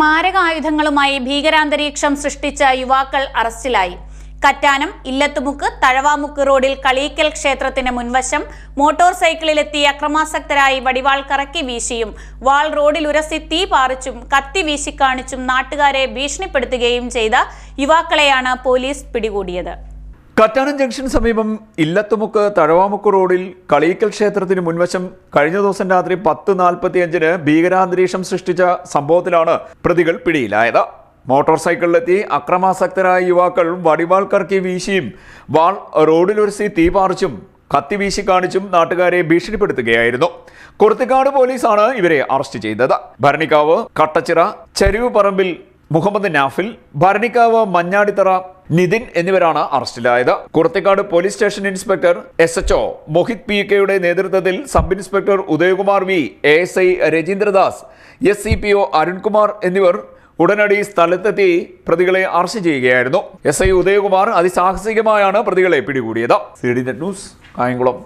മാരകായുധങ്ങളുമായി ഭീകരാന്തരീക്ഷം സൃഷ്ടിച്ച യുവാക്കൾ അറസ്റ്റിലായി. കറ്റാനം ഇല്ലത്തുമുക്ക് തഴവാമുക്ക് റോഡിൽ കളീക്കൽ ക്ഷേത്രത്തിന് മുൻവശം മോട്ടോർ സൈക്കിളിലെത്തി അക്രമാസക്തരായി വടിവാൾ കറക്കി വീശിയും വാൾ റോഡിൽ ഉരസി തീ പാറിച്ചും കത്തി വീശിക്കാണിച്ചും നാട്ടുകാരെ ഭീഷണിപ്പെടുത്തുകയും ചെയ്ത യുവാക്കളെയാണ് പോലീസ് പിടികൂടിയത്. കറ്റാനം ജംഗ്ഷൻ സമീപം ഇല്ലത്തുമുക്ക് തഴവാമുക്ക് റോഡിൽ കളീക്കൽ ക്ഷേത്രത്തിന് മുൻവശം കഴിഞ്ഞ ദിവസം രാത്രി പത്ത് നാൽപ്പത്തിയഞ്ചിന് ഭീകരാന്തരീക്ഷം സൃഷ്ടിച്ച സംഭവത്തിലാണ് പ്രതികൾ പിടിയിലായത്. മോട്ടോർ സൈക്കിളിലെത്തി അക്രമാസക്തരായ യുവാക്കൾ വടിവാൾ കറക്കി വീശിയും വാൾ റോഡിലൊരുസി തീ പാറിച്ചും കത്തി വീശി കാണിച്ചും നാട്ടുകാരെ ഭീഷണിപ്പെടുത്തുകയായിരുന്നു. കുർത്തിക്കാട് പോലീസാണ് ഇവരെ അറസ്റ്റ് ചെയ്തത്. ഭരണിക്കാവ് കട്ടച്ചിറ ചരിവ് പറമ്പിൽ മുഹമ്മദ് നാഫിൽ ഭരണിക്കാവ് മഞ്ഞാടിത്തറ നിതിൻ എന്നിവരാണ് അറസ്റ്റിലായത്. Kurathikad police station inspector S H O Mohith P കെയുടെ നേതൃത്വത്തിൽ sub inspector Udayakumar V A S I Rajeendradas S C P O Arunkumar എന്നിവർ ഉടനടി സ്ഥലത്തെത്തി പ്രതികളെ അറസ്റ്റ് ചെയ്യുകയായിരുന്നു. എസ് ഐ ഉദയകുമാർ അതിസാഹസികമായാണ് പ്രതികളെ പിടികൂടിയത്. C D net news Kayamkulam.